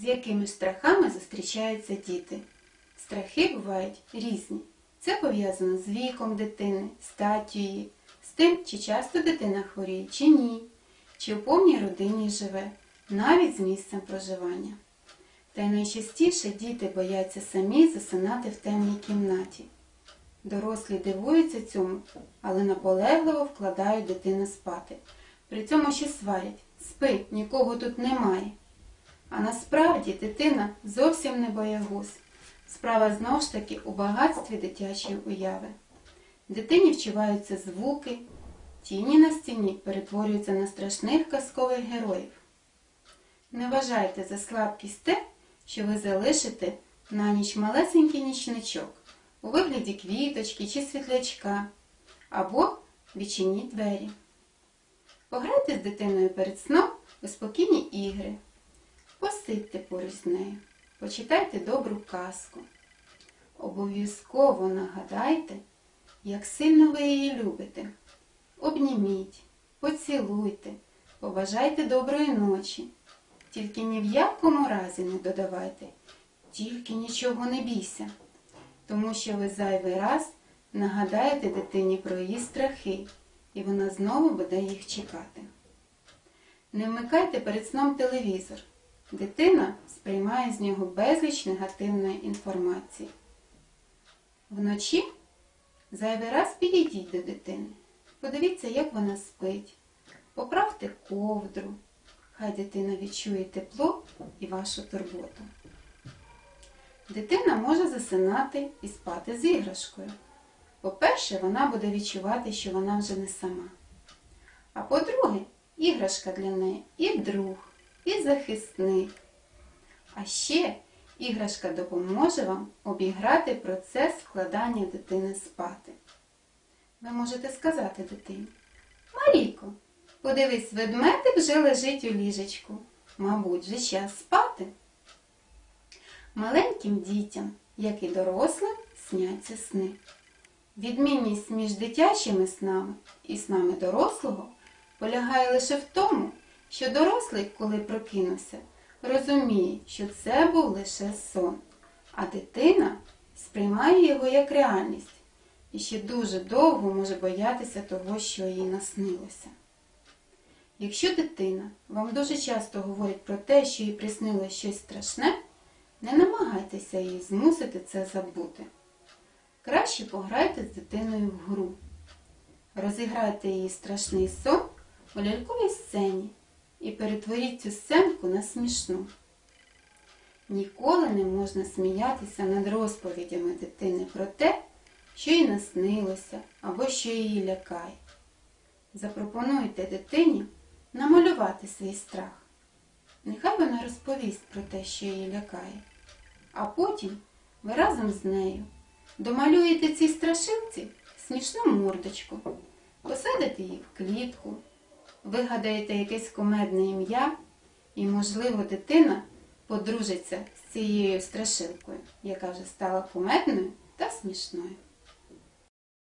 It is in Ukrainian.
З якими страхами зустрічаються діти? Страхи бувають різні. Це пов'язано з віком дитини, статтю її, з тим, чи часто дитина хворіє, чи ні, чи в повній родині живе, навіть з місцем проживання. Та й найчастіше діти бояться самі засинати в темній кімнаті. Дорослі дивуються цьому, але наполегливо вкладають дитину спати. При цьому ще сварять спи, нікого тут немає. А насправді дитина зовсім не боягуз. Справа знову ж таки у багатстві дитячої уяви. Дитині вчуваються звуки, тіні на стіні перетворюються на страшних казкових героїв. Не вважайте за слабкість те, що ви залишите на ніч малесенький нічничок у вигляді квіточки чи світлячка, або відчиніть двері. Пограйте з дитиною перед сном у спокійні ігри. Посидьте поруч з нею, почитайте добру казку. Обов'язково нагадайте, як сильно ви її любите. Обніміть, поцілуйте, побажайте доброї ночі. Тільки ні в якому разі не додавайте, тільки нічого не бійся, тому що ви зайвий раз нагадаєте дитині про її страхи, і вона знову буде їх чекати. Не вмикайте перед сном телевізор. Дитина сприймає з нього безліч негативної інформації. Вночі зайвий раз підійдіть до дитини. Подивіться, як вона спить. Поправте ковдру. Хай дитина відчує тепло і вашу турботу. Дитина може засинати і спати з іграшкою. По-перше, вона буде відчувати, що вона вже не сама. А по-друге, іграшка для неї і друг, і захисник. А ще іграшка допоможе вам обіграти процес вкладання дитини спати. Ви можете сказати дитині, Марійко, подивись, ведмедик вже лежить у ліжечку. Мабуть, вже час спати. Маленьким дітям, як і дорослим, сняться сни. Відмінність між дитячими снами і снами дорослого полягає лише в тому, що дорослий, коли прокинувся, розуміє, що це був лише сон, а дитина сприймає його як реальність і ще дуже довго може боятися того, що їй наснилося. Якщо дитина вам дуже часто говорить про те, що їй приснилось щось страшне, не намагайтеся її змусити це забути. Краще пограйте з дитиною в гру. Розіграйте її страшний сон у ляльковій сцені і перетворіть цю сценку на смішну. Ніколи не можна сміятися над розповідями дитини про те, що їй наснилося або що її лякає. Запропонуйте дитині намалювати свій страх. Нехай вона розповість про те, що її лякає, а потім ви разом з нею домалюєте цій страшилці смішну мордочку, посадите її в клітку, вигадаєте якесь кумедне ім'я, і, можливо, дитина подружиться з цією страшилкою, яка вже стала кумедною та смішною.